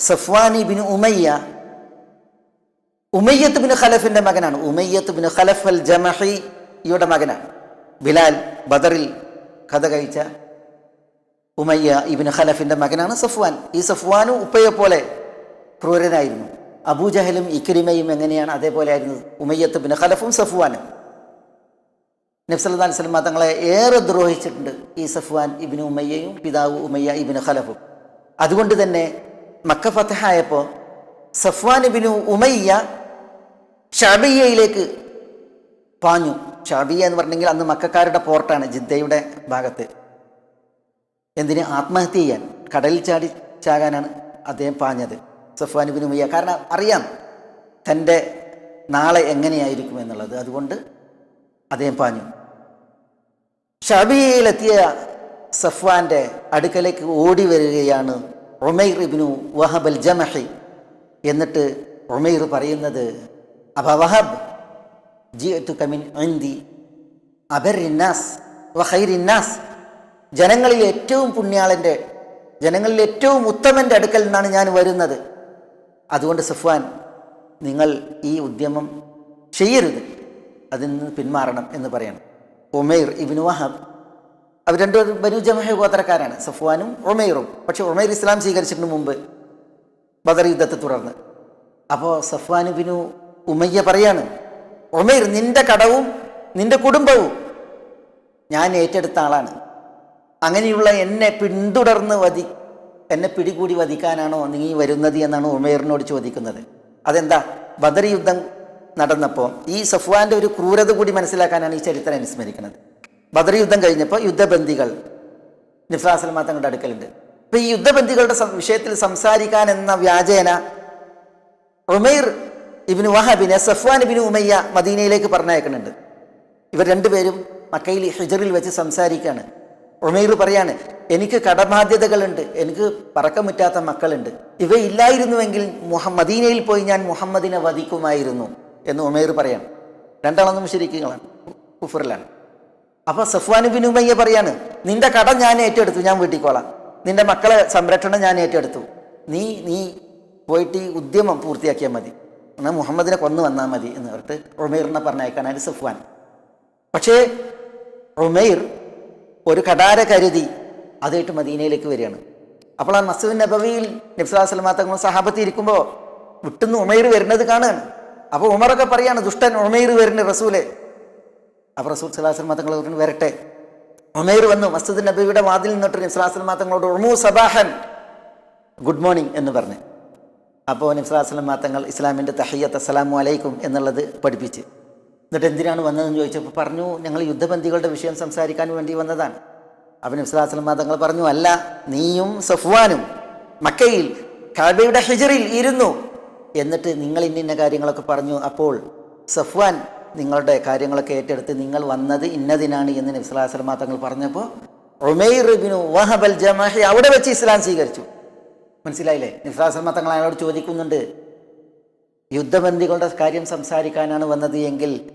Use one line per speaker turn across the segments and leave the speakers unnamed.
സഫ്വാനി bin Umayya. Umayyat bin ഖലഫിന്റെ മകനാണ്. Umayyat bin Khalaf അൽ ജമഹിയുടെ മകനാണ്. ബിലാൽ ബദറിൽ കഥ കഴിച്ച ഉമയ്യ ഇബിൻ ഖലഫിന്റെ മകനാണ് സഫ്വാൻ. ഈ സഫ്വാനും ഉപ്പയെ പോലെ ക്രൂരനായിരുന്നു. അബൂജഹലും ഇക്രിമയും എങ്ങനെയാണ് അതേപോലെ ആയിരുന്നത്? ഉമയ്യത്ത് ബിൻ ഖലഫും സഫ്വാനും. നബ്സല്ലാ സ്വലമ തങ്ങളെ ഏറെ ദ്രോഹിച്ചിട്ടുണ്ട് ഈ സഫ്വാൻ ഇബിന് ഉമയ്യയും പിതാവ് ഉമയ്യ ഇബിന് ഖലഫും. അതുകൊണ്ട് തന്നെ മക്ക ഫത്തഹായപ്പോൾ സഫ്വാൻ ഇബിനു ഉമയ്യ ഷാബിയയിലേക്ക് പാഞ്ഞു. ഷാബിയ എന്ന് പറഞ്ഞെങ്കിൽ അന്ന് മക്കാരുടെ പോർട്ടാണ് ജിദ്ദയുടെ ഭാഗത്ത്. എന്തിന്? ആത്മഹത്യ ചെയ്യാൻ. കടലിൽ ചാടി ചാകാനാണ് അദ്ദേഹം പാഞ്ഞത് സഫ്വാൻ ഇബിൻ ഉമയ്യ. കാരണം അറിയാം തന്റെ നാളെ എങ്ങനെയായിരിക്കും എന്നുള്ളത്. അതുകൊണ്ട് അദ്ദേഹം പാഞ്ഞു. ഷാബിയയിലെത്തിയ സഫ്വാന്റെ അടുക്കലേക്ക് ഓടി വരികയാണ് ഉമൈർ ഇബ്നു വഹബൽ ജമഹി എന്നിട്ട് ഉമൈർ പറയുന്നത് അബ വഹബ് ജിഅ്തു കമിൻ ഇന്ദി അബർന്നാസ് വഹൈറിന്നാസ് ജനങ്ങളിൽ ഏറ്റവും പുണ്യാളന്റെ ജനങ്ങളിൽ ഏറ്റവും ഉത്തമന്റെ അടുക്കൽ നിന്നാണ് ഞാൻ വരുന്നത്. അതുകൊണ്ട് സഫ്വാൻ നിങ്ങൾ ഈ ഉദ്യമം ചെയ്യരുത്. അതിൽ നിന്ന് പിന്മാറണം എന്ന് പറയണം. ഉമൈർ ഇബ്നു വഹബ് അവർ രണ്ടുപേരും ബനു ജമഹ ഗോത്രക്കാരാണ് സഫ്വാനും ഉമൈറും. പക്ഷെ ഉമൈർ ഇസ്ലാം സ്വീകരിച്ചതിന് മുമ്പ് ബദർ യുദ്ധത്തെ തുടർന്ന്. അപ്പോൾ സഫ്വാൻ ബിനു ഉമയ്യ പറയാണ് ഉമൈർ നിന്റെ കടവും നിന്റെ കുടുംബവും ഞാൻ ഏറ്റെടുത്ത ആളാണ്. അങ്ങനെയുള്ള എന്നെ പിന്തുടർന്ന് വധി എന്നെ പിടികൂടി വധിക്കാനാണോ നീ വരുന്നത് എന്നാണ് ഉമേറിനോട് ചോദിക്കുന്നത്. അതെന്താ? ബദർ യുദ്ധം നടന്നപ്പോൾ ഈ സഫ്വാന്റെ ഒരു ക്രൂരത കൂടി മനസ്സിലാക്കാനാണ് ഈ ചരിത്രം അനുസ്മരിക്കുന്നത്. ബദർ യുദ്ധം കഴിഞ്ഞപ്പോൾ യുദ്ധബന്ദികൾ നിഫ്ലാസൽമാ തങ്ങളുടെ അടുക്കലുണ്ട്. അപ്പൊ ഈ യുദ്ധബന്ദികളുടെ വിഷയത്തിൽ സംസാരിക്കാൻ എന്ന വ്യാജേന ഉമൈർ ഇബിന് വഹബിനെ സഫ്വാൻ ഇബിന് ഉമയ്യ മദീനയിലേക്ക് പറഞ്ഞയക്കുന്നുണ്ട്. ഇവർ രണ്ടുപേരും മക്കയിൽ ഹിജറിൽ വെച്ച് സംസാരിക്കുകയാണ് ഉമൈർ പറയാണ് എനിക്ക് കടബാധ്യതകളുണ്ട് എനിക്ക് പറക്കമുറ്റാത്ത മക്കളുണ്ട്. ഇവയില്ലായിരുന്നുവെങ്കിൽ മദീനയിൽ പോയി ഞാൻ മുഹമ്മദിനെ വധിക്കുമായിരുന്നു. എന്ന് ഉമേർ പറയാണ്. രണ്ടാളൊന്നും ശരിക്കുകളാണ് കുഫറിലാണ്. അപ്പൊ സഫ്വാൻ ബിൻ ഉമയ്യ പറയാണ് നിന്റെ കട ഞാൻ ഏറ്റെടുത്തു ഞാൻ വീട്ടിക്കോളാം നിന്റെ മക്കളെ സംരക്ഷണം ഞാൻ ഏറ്റെടുത്തു. നീ നീ പോയിട്ട് ഈ ഉദ്യമം പൂർത്തിയാക്കിയാൽ മതി. എന്നാൽ മുഹമ്മദിനെ കൊന്നു വന്നാൽ മതി എന്ന് പറഞ്ഞിട്ട് ഉമൈറിനെ പറഞ്ഞയക്കാനാണ് സഫ്വാൻ. പക്ഷേ ഉമൈർ ഒരു കടാര കരുതി അതായിട്ട് മദീനയിലേക്ക് വരികയാണ്. അപ്പോൾ ആ മസൂദ് നബവിയിൽ നബ്സുല്ലാ തങ്ങൾ സഹാബത്തി ഇരിക്കുമ്പോൾ വിട്ടുന്ന് ഉമൈർ വരുന്നത് കാണുകയാണ് അപ്പോൾ ഉമറൊക്കെ പറയാണ് ദുഷ്ടൻ ഉമൈർ വരുന്ന റസൂലെ അപ്പോൾ റസൂൽ സലാഹുൽ മാത്തങ്ങൾ വരട്ടെ. ഒമേർ വന്നു മസ്ജിദ് നബിയുടെ വാതിൽ നിന്നിട്ട് നബ്സുല്ലാ മാത്തങ്ങളോട് ഉമു സബാഹൻ. ഗുഡ് മോർണിംഗ് എന്ന് പറഞ്ഞു. അപ്പോൾ നിസ്ലാസ്ലം മാത്തങ്ങൾ ഇസ്ലാമിന്റെ തഹയ്യത്ത് അസ്സലാമു അലൈക്കും എന്നുള്ളത് പഠിപ്പിച്ച്. എന്നിട്ട് എന്തിനാണ് വന്നതെന്ന് ചോദിച്ചപ്പോൾ പറഞ്ഞു ഞങ്ങൾ യുദ്ധബന്ധികളുടെ വിഷയം സംസാരിക്കാൻ വേണ്ടി വന്നതാണ്. അപ്പം നിസ്ലാസ്ലം തങ്ങൾ പറഞ്ഞു അല്ല നീയും സഫ്വാനും മക്കയിൽ കാബയുടെ ഹിജറിൽ ഇരുന്നു. എന്നിട്ട് നിങ്ങൾ ഇന്നിന്ന കാര്യങ്ങളൊക്കെ പറഞ്ഞു. അപ്പോൾ സഫ്വാൻ നിങ്ങളുടെ കാര്യങ്ങളൊക്കെ ഏറ്റെടുത്ത് നിങ്ങൾ വന്നത് ഇന്നതിനാണ് എന്ന് നബ്സുല്ലാസ്ലം തങ്ങൾ പറഞ്ഞപ്പോൾ ജമാഹി അവിടെ വെച്ച് ഇസ്ലാം സ്വീകരിച്ചു. മനസ്സിലായില്ലേ? നിഫ്രാസർമ തങ്ങൾ അയാളോട് ചോദിക്കുന്നുണ്ട് യുദ്ധബന്ദികളുടെ കാര്യം സംസാരിക്കാനാണ് വന്നത് എങ്കിൽ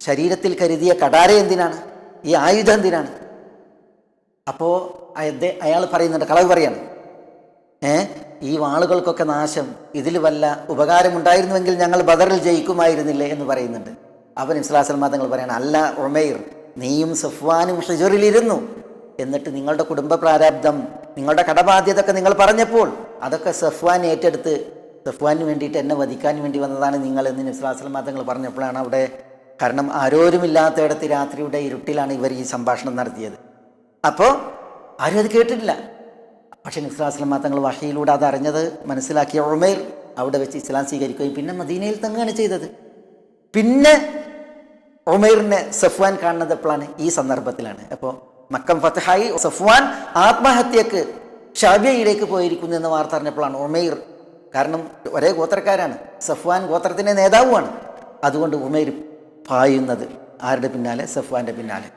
ശരീരത്തിൽ കരുതിയ കടാര എന്തിനാണ്? ഈ ആയുധം എന്തിനാണ്? അപ്പോൾ അയാൾ പറയുന്നുണ്ട് കളവ് പറയാണ്. ഏ? ഈ വാളുകൾക്കൊക്കെ നാശം ഇതിൽ വല്ല ഉപകാരമുണ്ടായിരുന്നുവെങ്കിൽ ഞങ്ങൾ ബദറിൽ ജയിക്കുമായിരുന്നില്ലേ എന്ന് പറയുന്നുണ്ട്. അവൻ ഇസ്ലാസൽമാ തങ്ങൾ പറയണം അല്ല ഉമൈർ നീയും സഫ്വാനും ഹിജറിലിരുന്നു. എന്നിട്ട് നിങ്ങളുടെ കുടുംബ പ്രാരാബ്ദം നിങ്ങളുടെ കടബാധ്യത ഒക്കെ നിങ്ങൾ പറഞ്ഞപ്പോൾ അതൊക്കെ സഫ്വാൻ ഏറ്റെടുത്ത് സഫ്വാന് വേണ്ടിയിട്ട് എന്നെ വധിക്കാൻ വേണ്ടി വന്നതാണ് നിങ്ങൾ എന്ന് ഇസ്ലാസ്ലം തങ്ങൾ പറഞ്ഞപ്പോഴാണ് അവിടെ കാരണം ആരോരുമില്ലാത്തയിടത്ത് രാത്രിയുടെ ഇരുട്ടിലാണ് ഇവർ ഈ സംഭാഷണം നടത്തിയത്. അപ്പോൾ ആരും അത് കേട്ടിട്ടില്ല. പക്ഷേ നിസ്ലാസ്ലം തങ്ങൾ വഹയിലൂടെ അത് അറിഞ്ഞത് മനസ്സിലാക്കിയ ഉമേർ അവിടെ വെച്ച് ഇസ്ലാം സ്വീകരിക്കുകയും പിന്നെ മദീനയിൽ തങ്ങുകയാണ് ചെയ്തത്. പിന്നെ ഉമേറിനെ സഫ്വാൻ കാണുന്നത് എപ്പോഴാണ്? ഈ സന്ദർഭത്തിലാണ്. അപ്പോൾ മക്കം ഫത്തഹായി സഫ്വാൻ ആത്മഹത്യക്ക് ഷാബിയയിലേക്ക് പോയിരിക്കുന്നു എന്ന വാർത്ത അറിഞ്ഞപ്പോഴാണ് ഉമൈർ. കാരണം ഒരേ ഗോത്രക്കാരാണ്. സഫ്വാൻ ഗോത്രത്തിന്റെ നേതാവുമാണ്. അതുകൊണ്ട് ഉമേർ പായുന്നത് ആരുടെ പിന്നാലെ? സഫ്വാന്റെ പിന്നാലെ.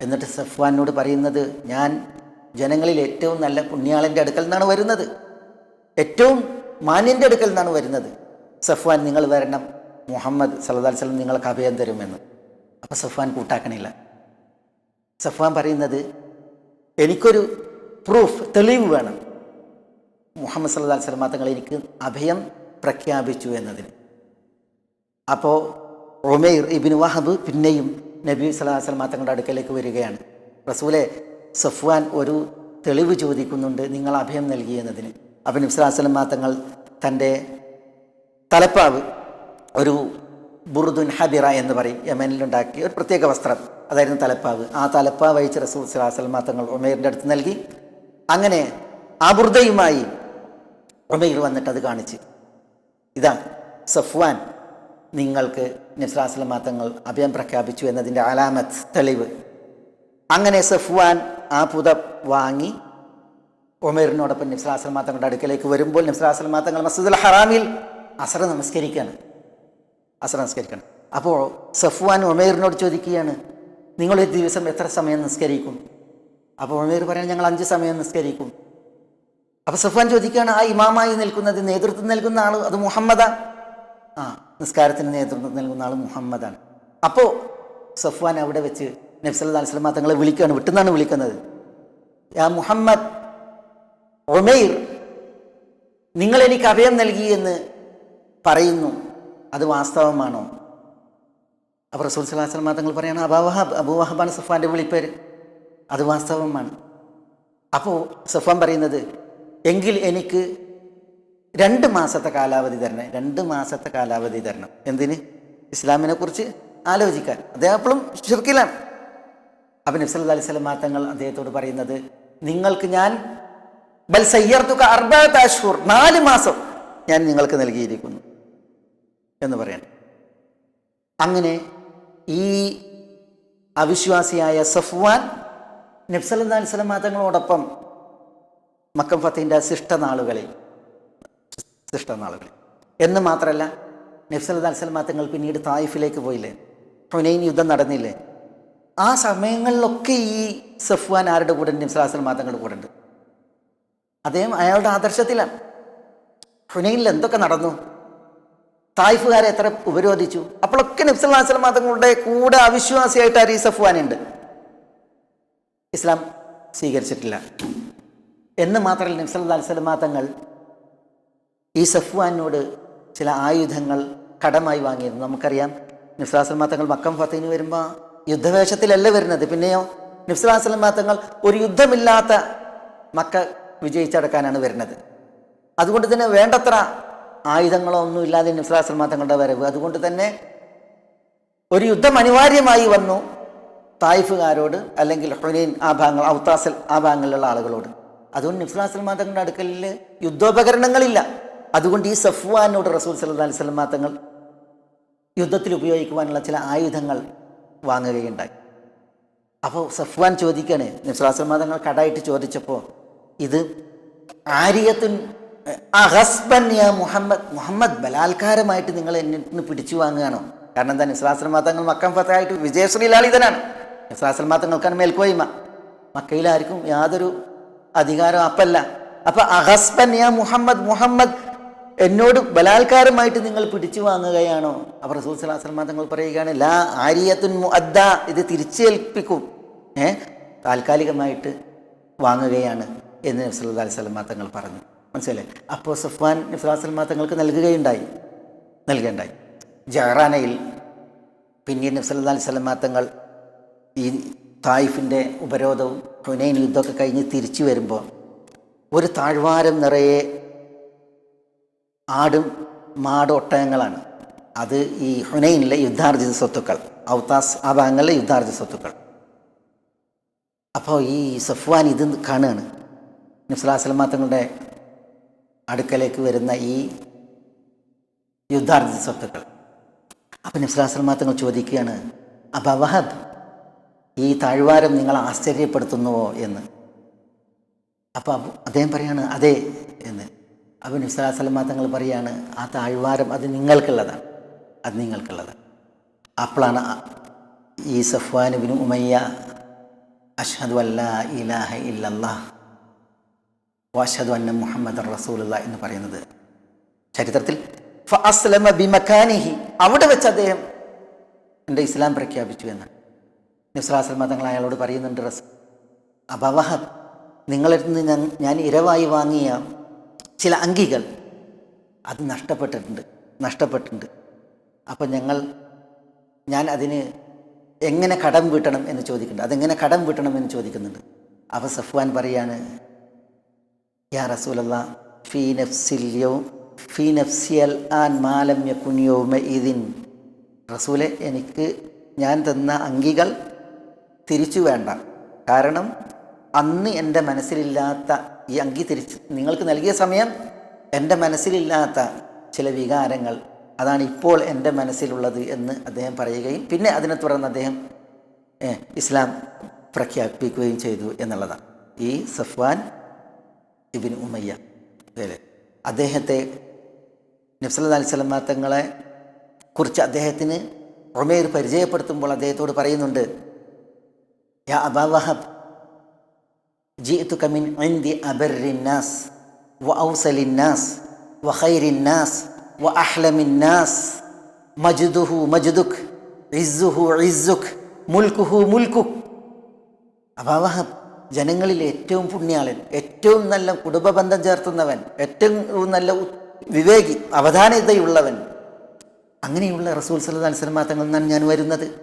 എന്നിട്ട് സഫ്വാനോട് പറയുന്നത് ഞാൻ ജനങ്ങളിൽ ഏറ്റവും നല്ല പുണ്യാളന്റെ അടുക്കൽ നിന്നാണ് വരുന്നത്. ഏറ്റവും മാന്യന്റെ അടുക്കൽ നിന്നാണ് വരുന്നത്. സഫ്വാൻ നിങ്ങൾ വരണം. മുഹമ്മദ് സല്ലല്ലാഹു അലൈഹി വസല്ലം നിങ്ങൾക്ക് അഭയം തരുമെന്ന്. അപ്പോൾ സഫ്വാൻ കൂട്ടാക്കണില്ല. സഫ്വാൻ പറയുന്നത് എനിക്കൊരു പ്രൂഫ് തെളിവ് വേണം. മുഹമ്മദ് സല്ലാ സ്വലം തങ്ങൾ എനിക്ക് അഭയം പ്രഖ്യാപിച്ചു എന്നതിന്. അപ്പോൾ റൊമേർ ഇബിൻ വഹബ് പിന്നെയും നബി സല്ലല്ലാഹു അലൈഹി വസല്ലം തങ്ങളുടെ അടുക്കലേക്ക് വരികയാണ്. റസൂലെ സഫ്വാൻ ഒരു തെളിവ് ചോദിക്കുന്നുണ്ട് നിങ്ങൾ അഭയം നൽകി എന്നതിന്. അപ്പം സല്ലല്ലാഹു അലൈഹി വസല്ലം തങ്ങൾ തന്റെ തലപ്പാവ് ഒരു ബുർദുൻ ഹബിറ എന്ന് പറയും യമനിലുണ്ടാക്കിയ ഒരു പ്രത്യേക വസ്ത്രം. അതായിരുന്നു തലപ്പാവ്. ആ തലപ്പാവ് അയച്ച് റസൂൽ അലൈഹി തങ്ങൾ ഉമേറിന്റെ അടുത്ത് നൽകി. അങ്ങനെ ആ ബുർദയുമായി ഉമൈർ വന്നിട്ട് അത് കാണിച്ച്. ഇതാ സഫ്വാൻ നിങ്ങൾക്ക് നസ്രാസ്ലമാ തങ്ങൾ അഭയം പ്രഖ്യാപിച്ചു എന്നതിന്റെ അലാമത്ത് തെളിവ്. അങ്ങനെ സഫ്വാൻ ആ പുത വാങ്ങി ഒമേറിനോടൊപ്പം നബ്സലാസ്ലമാ തങ്ങളുടെ അടുക്കലേക്ക് വരുമ്പോൾ നബ്സലാസ്ലമാ തങ്ങൾ മസ്ജിദുൽ ഹറാമിൽ അസറ നമസ്കരിക്കുകയാണ്. അസറ നിസ്കരിക്കണം. അപ്പോൾ സഫ്വാൻ ഒമേറിനോട് ചോദിക്കുകയാണ് നിങ്ങൾ ഒരു ദിവസം എത്ര സമയം നിസ്കരിക്കും? അപ്പോൾ ഒമേർ പറയാൻ ഞങ്ങൾ അഞ്ച് സമയം നിസ്കരിക്കും. അപ്പോൾ സഫ്വാൻ ചോദിക്കുകയാണ് ആ ഇമാമായി നിൽക്കുന്നത് നേതൃത്വം നൽകുന്ന ആൾ അത് മുഹമ്മദാണ് ആ നിസ്കാരത്തിന് നേതൃത്വം നൽകുന്ന ആൾ മുഹമ്മദാണ്. അപ്പോൾ സഫ്വാൻ അവിടെ വെച്ച് നബ്സല്ലാ അലിസ്ലാം തങ്ങളെ വിളിക്കുകയാണ് വിട്ടുന്നാണ് വിളിക്കുന്നത്? യാ മുഹമ്മദ് ഒമൈർ നിങ്ങൾ എനിക്ക് അഭയം നൽകി എന്ന് പറയുന്നു. അത് വാസ്തവമാണോ? അപ്പോൾ റസൂൽ സലാഹുസ്ലാം തങ്ങൾ പറയാണ് അബാ വഹാബ് അബൂ വഹാബാണ് സഫാന്റെ വിളിപ്പേര്. അത് വാസ്തവമാണ്. അപ്പോൾ സഫാൻ പറയുന്നത് എങ്കിൽ എനിക്ക് രണ്ട് മാസത്തെ കാലാവധി തരണം രണ്ട് മാസത്തെ കാലാവധി തരണം. എന്തിന്? ഇസ്ലാമിനെ കുറിച്ച് ആലോചിക്കാൻ. അദ്ദേഹം അപ്പോഴും ഷിർക്കിലാണ് അപ്പം നബ്സ് അലൈഹി സ്വലം തങ്ങൾ അദ്ദേഹത്തോട് പറയുന്നത് നിങ്ങൾക്ക് ഞാൻ ബൽ സയ്യർത്തുക അർബാത്ത് അഷ്ഹൂർ നാല് മാസം ഞാൻ നിങ്ങൾക്ക് നൽകിയിരിക്കുന്നു. എന്ന് പറയണം. അങ്ങനെ ഈ അവിശ്വാസിയായ സഫ്വാൻ നബ്സല്ലാ അലൈഹി സ്വലം തങ്ങളോടൊപ്പം മക്കം ഫത്തീന്റെ ശിഷ്ടനാളുകളിൽ ശിഷ്ടനാളുകളിൽ. എന്ന് മാത്രമല്ല നബ്സല്ലാ അലിസ്ലാം തങ്ങൾ പിന്നീട് തായിഫിലേക്ക് പോയില്ലേ? ഹുനൈൻ യുദ്ധം നടന്നില്ലേ? ആ സമയങ്ങളിലൊക്കെ ഈ സഫ്വാൻ ആരുടെ കൂടെ നബ്സലാസ്ലം തങ്ങളുടെ കൂടെ ഉണ്ട്. അദ്ദേഹം അയാളുടെ ആദർശത്തിലാണ്. ഹുനൈനിൽ എന്തൊക്കെ നടന്നു? തായിഫുകാരെ എത്ര ഉപരോധിച്ചു? അപ്പോഴൊക്കെ നബ്സല്ലാസ്ലം തങ്ങളുടെ കൂടെ അവിശ്വാസിയായിട്ട് അരീസ് അഫ്വാനുണ്ട് ഇസ്ലാം സ്വീകരിച്ചിട്ടില്ല. എന്ന് മാത്രമല്ല നബ്സല്ലാ അലിസ്ലമാ തങ്ങൾ ഈ സഫ്വാനോട് ചില ആയുധങ്ങൾ കടമായി വാങ്ങിയിരുന്നു നമുക്കറിയാം നിഫ്ലാസ്ലമാ തങ്ങൾ മക്കം ഫത്തീന് വരുമ്പോൾ യുദ്ധവേഷത്തിലല്ല വരുന്നത്. പിന്നെയോ നിഫ്ലാസ്ലമാ തങ്ങൾ ഒരു യുദ്ധമില്ലാത്ത മക്ക വിജയിച്ചടക്കാനാണ് വരുന്നത്. അതുകൊണ്ട് തന്നെ വേണ്ടത്ര ആയുധങ്ങളോ ഒന്നും ഇല്ലാതെ നിഫ്ലാസ്ലമാ തങ്ങളുടെ വരവ്. അതുകൊണ്ട് തന്നെ ഒരു യുദ്ധം അനിവാര്യമായി വന്നു തായിഫുകാരോട് അല്ലെങ്കിൽ ഹുനൈൻ ആ ഭാഗങ്ങൾ ഔത്താസൽ ആ ഭാഗങ്ങളിലുള്ള ആളുകളോട്. അതുകൊണ്ട് നിഫ്ലാസ്ലമാ തങ്ങളുടെ അടുക്കലിൽ യുദ്ധോപകരണങ്ങളില്ല. അതുകൊണ്ട് ഈ സഫ്വാനോട് റസൂൽ സല്ലാ അലൈഹി സ്വലമാ തങ്ങൾ യുദ്ധത്തിൽ ഉപയോഗിക്കുവാനുള്ള ചില ആയുധങ്ങൾ വാങ്ങുകയുണ്ടായി. അപ്പോൾ സഫ്വാൻ ചോദിക്കണേ നിസ്ലാസ്ലമാ തങ്ങൾ കടായിട്ട് ചോദിച്ചപ്പോൾ ഇത് ആര്യത്തുൻ അഹസ്ബൻ യാ മുഹമ്മദ്. മുഹമ്മദ് ബലാത്കാരമായിട്ട് നിങ്ങൾ എന്നെ പിടിച്ചു വാങ്ങുകയാണോ. കാരണം എന്താ നിസ്ലാസ്ലമാ തങ്ങൾ മക്കം ഫത്തായിട്ട് വിജയശ്രീലാളിതനാണ്. നിസ്ലാസ്ലമാ തങ്ങൾക്കാണ് മേൽക്കോയ്മ. മക്കയിലാർക്കും യാതൊരു അധികാരം അപ്പല്ല. അപ്പൊ അഹസ്ബൻ യാ മുഹമ്മദ് മുഹമ്മദ് എന്നോട് ബലാത്കാരമായിട്ട് നിങ്ങൾ പിടിച്ചു വാങ്ങുകയാണോ? അപ്പോൾ റസൂൽ സലാസ്ലമ തങ്ങൾ പറയുകയാണ് ലാ ആര്യത്തുൻ മുഅദ്ദ. ഇത് തിരിച്ചേൽപ്പിക്കും. ഏഹ് താൽക്കാലികമായിട്ട് വാങ്ങുകയാണ് എന്ന് നബ്സല്ലാ അലൈഹി സ്വലമ തങ്ങൾ പറഞ്ഞു. മനസ്സിലായി അപ്പോൾ സഫ്വാൻ നബ്സലാസ്ലമ തങ്ങൾക്ക് നൽകുകയുണ്ടായി. നൽകുകയുണ്ടായി ജഹറാനയിൽ പിന്നീട് നബ്സല്ലാ അലൈഹി സ്വലം തങ്ങൾ ഈ തായിഫിന്റെ ഉപരോധവും ഹുനൈൻ യുദ്ധമൊക്കെ കഴിഞ്ഞ് തിരിച്ചു വരുമ്പോൾ ഒരു താഴ്വാരം നിറയെ ആടും മാട് ഒട്ടകങ്ങളാണ്. അത് ഈ ഹുനൈനിലെ യുദ്ധാർജിത സ്വത്തുക്കൾ ഔത്താസ് ആ ഭാഗങ്ങളിലെ യുദ്ധാർജിത സ്വത്തുക്കൾ. അപ്പോൾ ഈ സഫ്വാൻ ഇത് കാണുകയാണ്. നബ്സലാസ്ലമ തങ്ങളുടെ അടുക്കലേക്ക് വരുന്ന ഈ യുദ്ധാർജിത സ്വത്തുക്കൾ. അപ്പം നബ്സലാസ്ലമ തങ്ങൾ ചോദിക്കുകയാണ് അബവഹബ് വഹബ് ഈ താഴ്വാരം നിങ്ങൾ ആശ്ചര്യപ്പെടുത്തുന്നുവോ എന്ന്? അപ്പോൾ അദ്ദേഹം പറയാണ് അതെ എന്ന്. അപ്പോൾ നിസ്ലാസ്ലമ തങ്ങൾ പറയാണ് ആ താഴ്വാരം അത് നിങ്ങൾക്കുള്ളതാണ് അത് നിങ്ങൾക്കുള്ളതാണ്. അപ്പോഴാണ് ഈ സഫ്വാനുബിന് ഉമയ്യ അഷ്ഹദു അല്ലാ ഇലാഹ ഇല്ലല്ലാ വാഷദു അന്ന മുഹമ്മദ് റസൂലുള്ള എന്ന് പറയുന്നത്. ചരിത്രത്തിൽ ഫഅസ്ലമ അവിടെ വെച്ച് അദ്ദേഹം എന്റെ ഇസ്ലാം പ്രഖ്യാപിച്ചു എന്ന്. നിസ്ലാസ്ലമ തങ്ങൾ അയാളോട് പറയുന്നുണ്ട് റസ് അബവഹബ് നിങ്ങളിൽ നിന്ന് ഞാൻ ഞാൻ ഇരവായി വാങ്ങിയ ചില അങ്കികൾ അത് നഷ്ടപ്പെട്ടിട്ടുണ്ട് നഷ്ടപ്പെട്ടിട്ടുണ്ട്. അപ്പം ഞങ്ങൾ ഞാൻ അതിന് എങ്ങനെ കടം വീട്ടണം എന്ന് ചോദിക്കുന്നുണ്ട്. അതെങ്ങനെ കടം വീട്ടണം എന്ന് ചോദിക്കുന്നുണ്ട്. അപ്പോൾ സഫ്വാൻ പറയാണ് യാ റസൂലല്ല ഫീ നഫ്സില്യോ ഫീ നഫ്സിയൽ ആൻ മാലം യക്കുനിയോമ ഇതിൻ റസൂലെ എനിക്ക് ഞാൻ തന്ന അങ്കികൾ തിരിച്ചു വേണ്ട. കാരണം അന്ന് എന്റെ മനസ്സിലില്ലാത്ത ഈ അങ്കി തിരിച്ച് നിങ്ങൾക്ക് നൽകിയ സമയം എന്റെ മനസ്സിലില്ലാത്ത ചില വികാരങ്ങൾ അതാണ് ഇപ്പോൾ എന്റെ മനസ്സിലുള്ളത് എന്ന് അദ്ദേഹം പറയുകയും പിന്നെ അതിനെ തുടർന്ന് അദ്ദേഹം ഇസ്ലാം പ്രഖ്യാപിക്കുകയും ചെയ്തു എന്നുള്ളതാണ്. ഈ സഫ്വാൻ ഇബിൻ ഉമയ്യ അല്ലേ അദ്ദേഹത്തെ നബ്സല്ലാ അലൈഹി സ്വലമ തങ്ങളെ കുറിച്ച് അദ്ദേഹത്തിന് ഉമേർ പരിചയപ്പെടുത്തുമ്പോൾ അദ്ദേഹത്തോട് പറയുന്നുണ്ട് യാ അബാ വഹബ് جئتك من عند أبر الناس وأوصل الناس وخير الناس وأحلم الناس مجده مجدك عزه عزك ملكه ملكك അബാവഹബ് ജനങ്ങളിൽ ഏറ്റവും പുണ്യാളൻ ഏറ്റവും നല്ല കുടുംബബന്ധം ചേർത്തുന്നവൻ ഏറ്റവും നല്ല വിവേകി അവധാനതയുള്ളവൻ. അങ്ങനെയുള്ള റസൂൽ വസല്ലം തങ്ങളിൽ നിന്നാണ് ഞാൻ വരുന്നത്.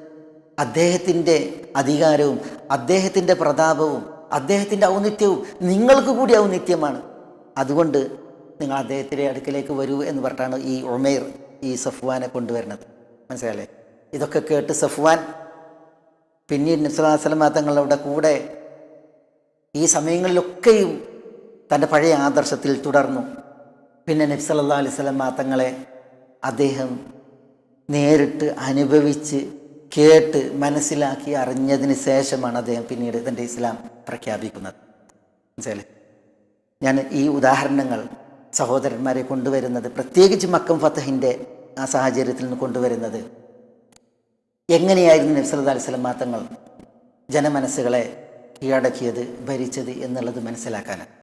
അദ്ദേഹത്തിന്റെ അധികാരവും അദ്ദേഹത്തിന്റെ പ്രതാപവും അദ്ദേഹത്തിന്റെ ഔന്നിത്യവും നിങ്ങൾക്ക് കൂടി ഔന്നിത്യമാണ്. അതുകൊണ്ട് നിങ്ങൾ അദ്ദേഹത്തിന്റെ അടുക്കലേക്ക് വരൂ എന്ന് പറഞ്ഞിട്ടാണ് ഈ ഉമേർ ഈ സഫ്വാനെ കൊണ്ടുവരുന്നത്. മനസ്സിലായല്ലേ? ഇതൊക്കെ കേട്ട് സഫ്വാൻ പിന്നീട് നബ്സലാസ്ലമ തങ്ങളുടെ കൂടെ ഈ സമയങ്ങളിലൊക്കെയും തന്റെ പഴയ ആദർശത്തിൽ തുടർന്നു. പിന്നെ നബ്സല്ലാ അലൈഹി സ്വലം തങ്ങളെ അദ്ദേഹം നേരിട്ട് അനുഭവിച്ച് കേട്ട് മനസ്സിലാക്കി അറിഞ്ഞതിന് ശേഷമാണ് അദ്ദേഹം പിന്നീട് തന്റെ ഇസ്ലാം പ്രഖ്യാപിക്കുന്നത്. മനസ്സിലല്ലേ ഞാൻ ഈ ഉദാഹരണങ്ങൾ സഹോദരന്മാരെ കൊണ്ടുവരുന്നത് പ്രത്യേകിച്ച് മക്കം ഫത്തഹിന്റെ ആ സാഹചര്യത്തിൽ നിന്ന് കൊണ്ടുവരുന്നത്. എങ്ങനെയായിരുന്നു നബ്സല്ലാ അലൈഹി സ്വലം തങ്ങൾ ജനമനസ്സുകളെ കീഴടക്കിയത് ഭരിച്ചത് എന്നുള്ളത് മനസ്സിലാക്കാനാണ്.